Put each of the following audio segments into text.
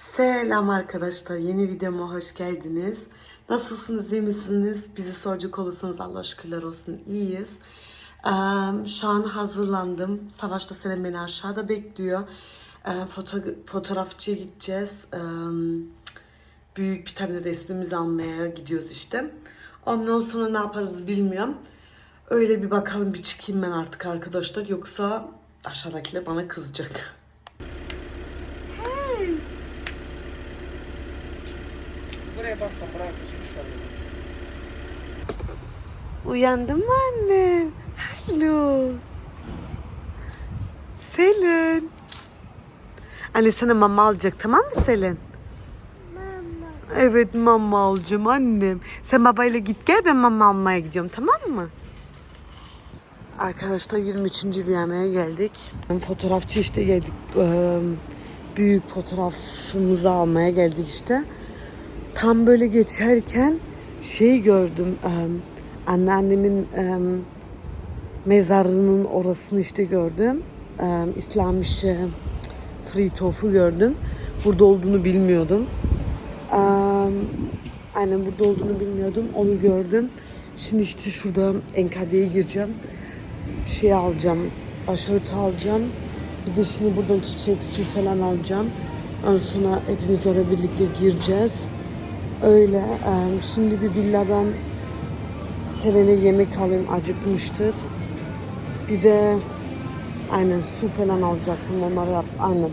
Selam arkadaşlar. Yeni videoma hoş geldiniz. Nasılsınız, iyi misiniz? Bizi soracak olursanız Allah şükürler olsun iyiyiz. Ee, şu an hazırlandım. Savaşta Selam beni aşağıda bekliyor. Ee, foto- fotoğrafçıya gideceğiz. Ee, büyük bir tane resmimizi almaya gidiyoruz işte. Ondan sonra ne yaparız bilmiyorum. Öyle bir bakalım bir çıkayım ben artık arkadaşlar. Yoksa aşağıdakiler bana kızacak. Buraya bakma bırak hiçbir şey yok. Uyandın mı anne? Alo. Selin. Anne sana mama alacak tamam mı Selin? Mama. Evet mama alacağım annem. Sen babayla git gel ben mama almaya gidiyorum tamam mı? Arkadaşlar 23. Viyana'ya geldik. Fotoğrafçı işte geldik. Büyük fotoğrafımızı almaya geldik işte. Tam böyle geçerken şey gördüm. em, Anneannemin em, mezarının orasını işte gördüm. Em, İslamiş e, Friedhof'u gördüm. Burada olduğunu bilmiyordum. Aynen burada olduğunu bilmiyordum. Onu gördüm. Şimdi işte şurada Enkadya'ya gireceğim. Şey alacağım. Başörtü alacağım. Bir de şimdi buradan çiçek, su falan alacağım. Ondan sonra hepimiz oraya birlikte gireceğiz. Öyle. Şimdi bir villadan Selen'e yemek alayım. Acıkmıştır. Bir de aynen su falan alacaktım. Onları yap. Aynen.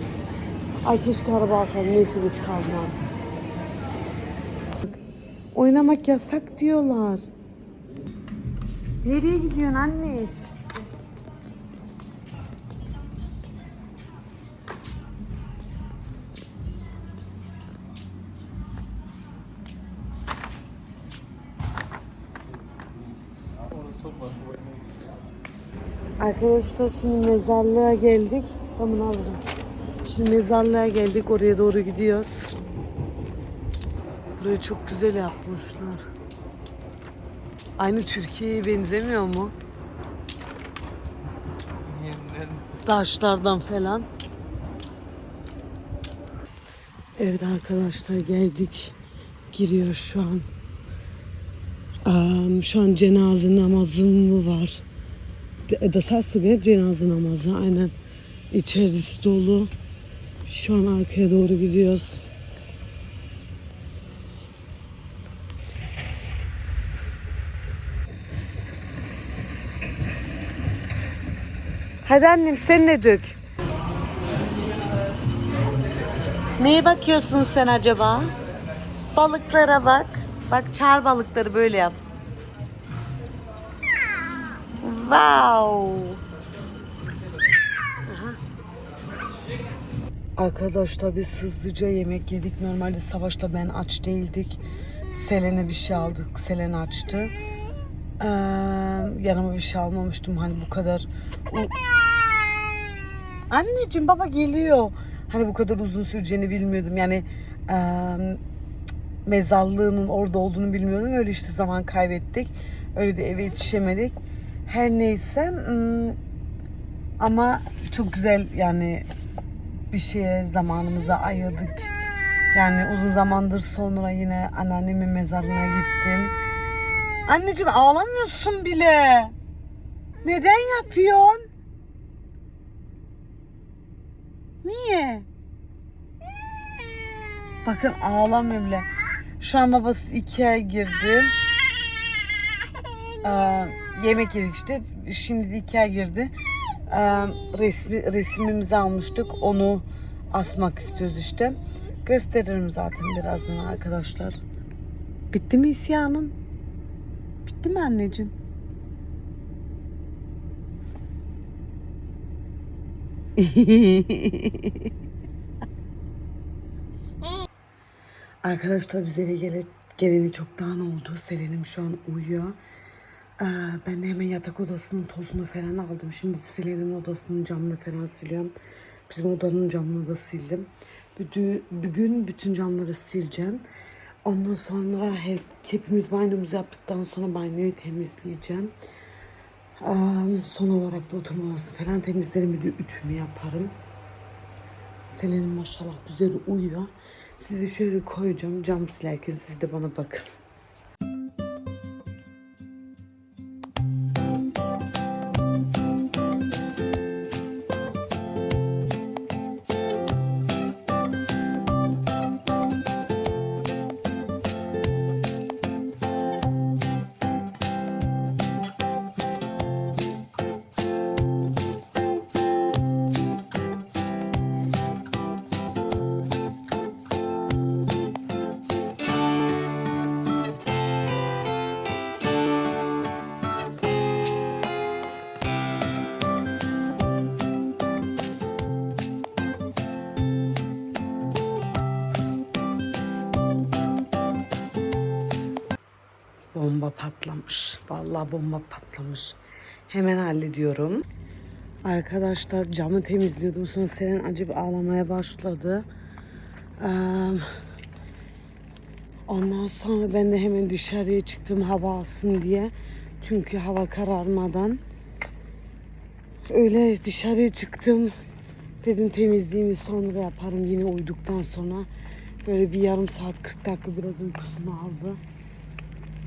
Ay keşke araba alsaydım. Neyse geç kaldım. Oynamak yasak diyorlar. Nereye gidiyorsun anne? Arkadaşlar şimdi mezarlığa geldik. Ben bunu alırım. Şimdi mezarlığa geldik. Oraya doğru gidiyoruz. Burayı çok güzel yapmışlar. Aynı Türkiye'ye benzemiyor mu? Yeniden Taşlardan falan. Evet arkadaşlar geldik. Giriyor şu an. Am, şu an cenaze namazı mı var? De- Das heißt sogar cenaze namazı aynen. İçerisi dolu. Şu an arkaya doğru gidiyoruz. Hadi annem sen ne dök? Neye bakıyorsun sen acaba? Balıklara bak. Bak çağır balıkları böyle yap. Wow. Arkadaşlar biz hızlıca yemek yedik. Normalde savaşta ben aç değildik. Selen'e bir şey aldık. Selen açtı. Ee, yanıma bir şey almamıştım. Hani bu kadar... Anneciğim baba geliyor. Hani bu kadar uzun süreceğini bilmiyordum. Yani eee mezarlığının orada olduğunu bilmiyordum. Öyle işte zaman kaybettik. Öyle de eve yetişemedik. Her neyse hmm, ama çok güzel yani bir şeye zamanımızı ayırdık. Yani uzun zamandır sonra yine anneannemin mezarına gittim. Anneciğim ağlamıyorsun bile. Neden yapıyorsun? Niye? Bakın ağlamıyor bile. Şu an babası Ikea'ya girdi. Ee, yemek yedik işte. Şimdi de Ikea girdi. Ee, resmi, resmimizi almıştık. Onu asmak istiyoruz işte. Gösteririm zaten birazdan arkadaşlar. Bitti mi isyanın? Bitti mi anneciğim? Arkadaşlar biz eve gele, geleni çoktan oldu. Selen'im şu an uyuyor. Ee, ben de hemen yatak odasının tozunu falan aldım. Şimdi Selen'in odasının camını falan siliyorum. Bizim odanın camını da sildim. Bugün, bütün camları sileceğim. Ondan sonra hep, hepimiz banyomuzu yaptıktan sonra banyoyu temizleyeceğim. Ee, son olarak da oturma odası falan temizlerim. Bir de ütümü yaparım. Selen'in maşallah güzel uyuyor. Sizi şöyle koyacağım cam silerken siz de bana bakın. Patlamış. Vallahi bomba patlamış. Hemen hallediyorum. Arkadaşlar camı temizliyordum. Sonra Selen acaba ağlamaya başladı. Eee, ondan sonra ben de hemen dışarıya çıktım hava alsın diye. Çünkü hava kararmadan. Öyle dışarıya çıktım. Dedim temizliğimi sonra yaparım yine uyuduktan sonra. Böyle bir yarım saat 40 dakika biraz uykusunu aldı.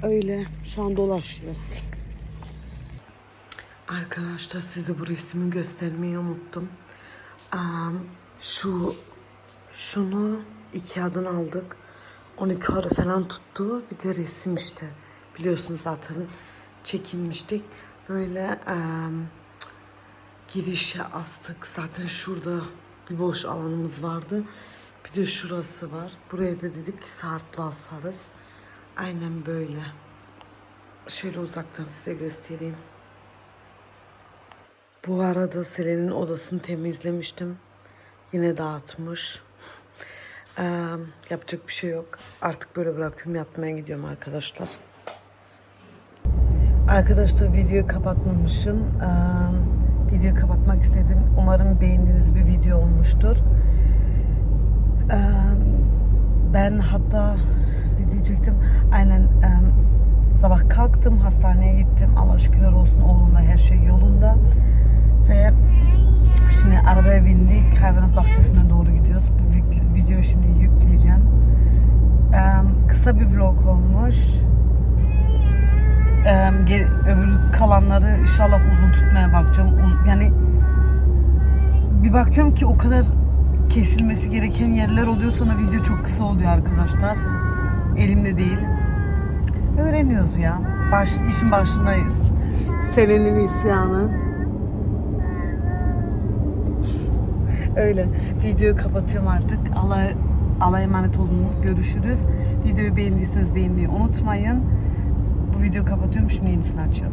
Öyle şu an dolaşıyoruz. Arkadaşlar size bu resmi göstermeyi unuttum. Am, şu şunu iki adın aldık. 12 euro falan tuttu. Bir de resim işte. Biliyorsunuz zaten çekilmiştik. Böyle am, girişe astık. Zaten şurada bir boş alanımız vardı. Bir de şurası var. Buraya da dedik ki sarpla asarız. Aynen böyle. Şöyle uzaktan size göstereyim. Bu arada Selen'in odasını temizlemiştim. Yine dağıtmış. Ee, yapacak bir şey yok. Artık böyle bırakıyorum yatmaya gidiyorum arkadaşlar. Arkadaşlar videoyu kapatmamışım. Ee, videoyu kapatmak istedim. Umarım beğendiğiniz bir video olmuştur. Ee, ben hatta ne diyecektim? Aynen sabah kalktım hastaneye gittim. Allah şükürler olsun oğlumla her şey yolunda. Ve şimdi arabaya bindik. Hayvanat bahçesine doğru gidiyoruz. Bu vid- videoyu şimdi yükleyeceğim. Kısa bir vlog olmuş. Öbür kalanları inşallah uzun tutmaya bakacağım. Yani bir bakıyorum ki o kadar kesilmesi gereken yerler oluyor sonra video çok kısa oluyor arkadaşlar. Elimde değil. Öğreniyoruz ya. Baş, işin başındayız. Senenin isyanı. Öyle. Videoyu kapatıyorum artık. Allah Allah'a emanet olun. Görüşürüz. Videoyu beğendiyseniz beğenmeyi unutmayın. Bu videoyu kapatıyorum. Şimdi yenisini açıyorum.